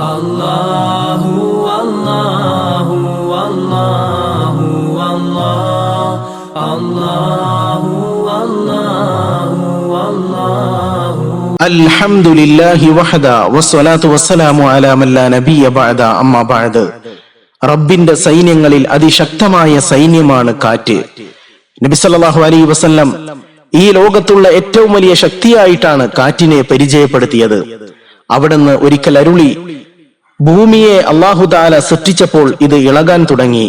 അല്ലാഹു അല്ലാഹു അല്ലാഹു അല്ലാഹു അല്ലാഹു അൽഹംദുലില്ലാഹി വഹദ വസ്സലാത്തു വസ്സലാമു അലാ മല്ലാ നബിയ ബഅദ അമ്മാ ബഅദ് റബ്ബിന്റെ സൈന്യങ്ങളിൽ അതിശക്തമായ സൈന്യമാണ് കാറ്റ്. നബി സല്ലല്ലാഹു അലൈഹി വസല്ലം ഈ ലോകത്തുള്ള ഏറ്റവും വലിയ ശക്തിയായിട്ടാണ് കാറ്റിനെ പരിചയപ്പെടുത്തിയത്. അവിടുന്ന് ഒരിക്കൽ അരുളി ഭൂമിയെ അള്ളാഹുദാല സൃഷ്ടിച്ചപ്പോൾ ഇത് ഇളകാൻ തുടങ്ങി.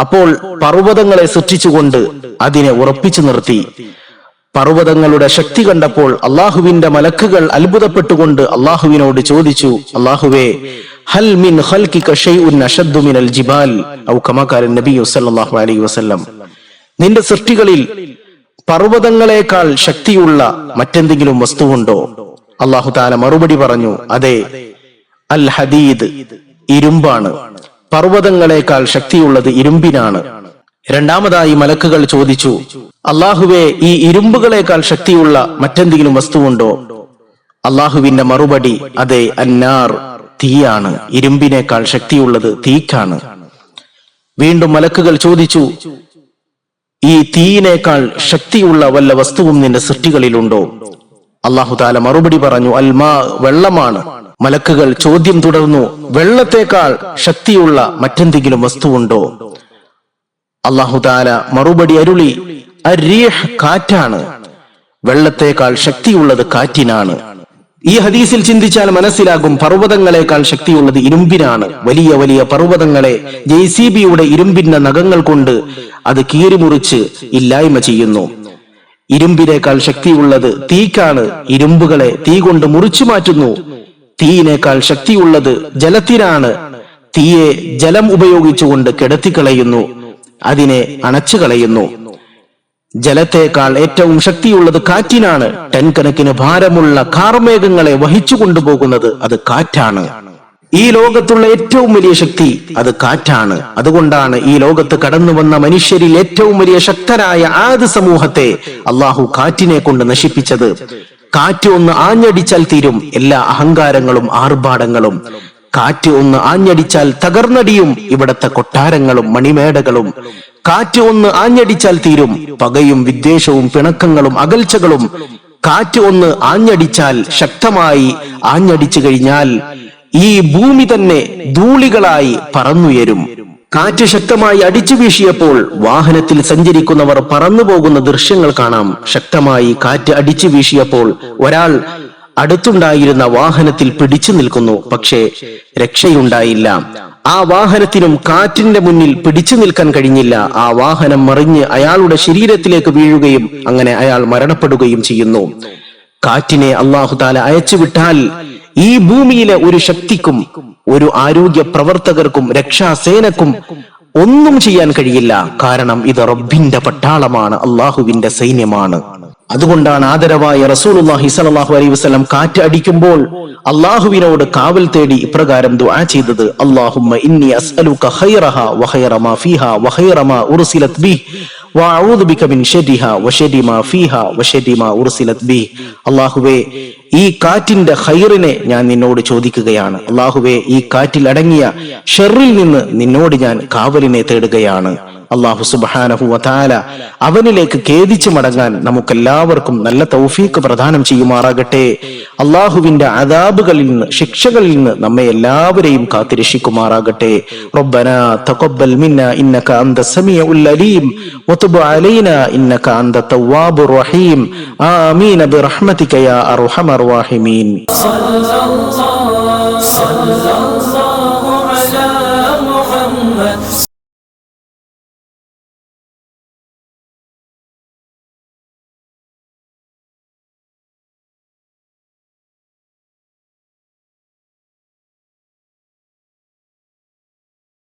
അപ്പോൾ പർവതങ്ങളെ സൃഷ്ടിച്ചുകൊണ്ട് അതിനെ ഉറപ്പിച്ചു നിർത്തി. പർവതങ്ങളുടെ ശക്തി കണ്ടപ്പോൾ അള്ളാഹുവിന്റെ മലക്കുകൾ അത്ഭുതപ്പെട്ടുകൊണ്ട് അള്ളാഹുവിനോട് ചോദിച്ചു അള്ളാഹുവേ ഹൽ മിൻ മിനൽ ജിബാൽ? ഔ കമാ ഖാല നബിയു സല്ലല്ലാഹു അലൈഹി വസല്ലം. നിന്റെ സൃഷ്ടികളിൽ പർവതങ്ങളെക്കാൾ ശക്തിയുള്ള മറ്റെന്തെങ്കിലും വസ്തുവുണ്ടോ? അള്ളാഹു താല മറുപടി പറഞ്ഞു അതെ അൽ ഹദീദ് ഇരുമ്പാണ്. പർവതങ്ങളെക്കാൾ ശക്തിയുള്ളത് ഇരുമ്പിനാണ്. രണ്ടാമതായി മലക്കുകൾ ചോദിച്ചു അള്ളാഹുവെ ഈ ഇരുമ്പുകളെക്കാൾ ശക്തിയുള്ള മറ്റെന്തെങ്കിലും വസ്തുവുണ്ടോ? അള്ളാഹുവിന്റെ മറുപടി അതെ അന്നാർ തീയാണ്. ഇരുമ്പിനേക്കാൾ ശക്തിയുള്ളത് തീക്കാണ്. വീണ്ടും മലക്കുകൾ ചോദിച്ചു ഈ തീയിനേക്കാൾ ശക്തിയുള്ള വല്ല വസ്തുവും നിന്റെ സൃഷ്ടികളിലുണ്ടോ? അള്ളാഹു താല മറുപടി പറഞ്ഞു അൽമാ വെള്ളമാണ്. മലക്കുകൾ ചോദ്യം തുടർന്നു വെള്ളത്തേക്കാൾ ശക്തിയുള്ള മറ്റെന്തെങ്കിലും വസ്തുവുണ്ടോ? അള്ളാഹുദാല മറുപടി അരുളി അരീഹ് കാറ്റാണ് വെള്ളത്തേക്കാൾ ശക്തിയുള്ളത് കാറ്റിനാണ്. ഈ ഹദീസിൽ ചിന്തിച്ചാൽ മനസ്സിലാകും പർവതങ്ങളെക്കാൾ ശക്തിയുള്ളത് ഇരുമ്പിനാണ്. വലിയ വലിയ പർവതങ്ങളെ ജെ സി ബിയുടെ ഇരുമ്പിന്റെ നഖങ്ങൾ കൊണ്ട് അത് കീറിമുറിച്ച് ഇല്ലായ്മ ചെയ്യുന്നു. ഇരുമ്പിനേക്കാൾ ശക്തിയുള്ളത് തീക്കാണ്. ഇരുമ്പുകളെ തീ കൊണ്ട് മുറിച്ചു മാറ്റുന്നു. തീയിനേക്കാൾ ശക്തിയുള്ളത് ജലത്തിനാണ്. തീയെ ജലം ഉപയോഗിച്ചുകൊണ്ട് കിടത്തിക്കളയുന്നു. അതിനെ അണച്ചു കളയുന്നു. ജലത്തേക്കാൾ ഏറ്റവും ശക്തിയുള്ളത് കാറ്റിനാണ്. ടൺ കണക്കിന് ഭാരമുള്ള കാർമേഘങ്ങളെ വഹിച്ചു കൊണ്ടുപോകുന്നത് അത് കാറ്റാണ്. ഈ ലോകത്തുള്ള ഏറ്റവും വലിയ ശക്തി അത് കാറ്റാണ്. അതുകൊണ്ടാണ് ഈ ലോകത്ത് കടന്നു വന്ന മനുഷ്യരിൽ ഏറ്റവും വലിയ ശക്തരായ ആദ് സമൂഹത്തെ അള്ളാഹു കാറ്റിനെ കൊണ്ട് നശിപ്പിച്ചത്. കാറ്റ് ഒന്ന് ആഞ്ഞടിച്ചാൽ തീരും എല്ലാ അഹങ്കാരങ്ങളും ആർഭാടങ്ങളും. കാറ്റ് ഒന്ന് ആഞ്ഞടിച്ചാൽ തകർന്നടിയും ഇവിടത്തെ കൊട്ടാരങ്ങളും മണിമേടകളും. കാറ്റ് ഒന്ന് ആഞ്ഞടിച്ചാൽ തീരും പകയും വിദ്വേഷവും പിണക്കങ്ങളും അകൽച്ചകളും. കാറ്റ് ഒന്ന് ആഞ്ഞടിച്ചാൽ ശക്തമായി ആഞ്ഞടിച്ചു കഴിഞ്ഞാൽ ഈ ഭൂമി തന്നെ ധൂളികളായി പറന്നുയരും. കാറ്റ് ശക്തമായി അടിച്ചു വീശിയപ്പോൾ വാഹനത്തിൽ സഞ്ചരിക്കുന്നവർ പറന്നു പോകുന്ന ദൃശ്യങ്ങൾ കാണാം. ശക്തമായി കാറ്റ് അടിച്ചു വീശിയപ്പോൾ ഒരാൾ അടുത്തുണ്ടായിരുന്ന വാഹനത്തിൽ പിടിച്ചു നിൽക്കുന്നു. പക്ഷേ രക്ഷയുണ്ടായില്ല. ആ വാഹനത്തിനും കാറ്റിന്റെ മുന്നിൽ പിടിച്ചു നിൽക്കാൻ കഴിഞ്ഞില്ല. ആ വാഹനം മറിഞ്ഞ് അയാളുടെ ശരീരത്തിലേക്ക് വീഴുകയും അങ്ങനെ അയാൾ മരണപ്പെടുകയും ചെയ്യുന്നു. കാറ്റിനെ അള്ളാഹുതാല അയച്ചു അയച്ചുവിട്ടാൽ ഈ ഭൂമിയിലെ ഒരു ശക്തിക്കും ഒരു ആരോഗ്യ പ്രവർത്തകർക്കും രക്ഷാസേനക്കും ഒന്നും ചെയ്യാൻ കഴിയില്ല. കാരണം ഇത് റബ്ബിന്റെ പട്ടാളമാണ് അള്ളാഹുവിന്റെ സൈന്യമാണ്. അതുകൊണ്ടാണ് ആദരവായ റസൂലുള്ളാഹി സ്വല്ലല്ലാഹു അലൈഹി വസല്ലം കാറ്റ് അടിക്കുമ്പോൾ അള്ളാഹുവിനോട് കാവൽ തേടി ഇപ്രകാരം ദുആ ചെയ്തത് അള്ളാഹുമ്മ ഇന്നി വഖൈറ മാ വഖൈറ മാ ഉർസിലത് ബി വഅഊദു ബിക മിൻ മാ മാ ഉർസിലത് ബി അല്ലാഹുവേ ഈ കാറ്റിന്റെ ഖൈറിനെ ഞാൻ നിന്നോട് ചോദിക്കുകയാണ് അല്ലാഹുവേ ഈ കാറ്റിൽ അടങ്ങിയ ഷെറിൽ നിന്ന് നിന്നോട് ഞാൻ കാവലിനെ തേടുകയാണ് അള്ളാഹു സുബാനഹു വതാല അവനിലേക്ക് ഖേദിച്ചു മടങ്ങാൻ നമുക്കെല്ലാവർക്കും നല്ല തൗഫീക്ക് പ്രദാനം ചെയ്യുമാറാകട്ടെ അള്ളാഹുവിന്റെ അതാബുകളിൽ നിന്ന് ശിക്ഷകളിൽ നിന്ന് നമ്മെ എല്ലാവരെയും കാത്തിരക്ഷിക്കുമാറാകട്ടെ ربنا تقبل منا انك انت السميع العليم وتب علينا انك انت التواب الرحيم امين برحمتك يا ارحم الراحمين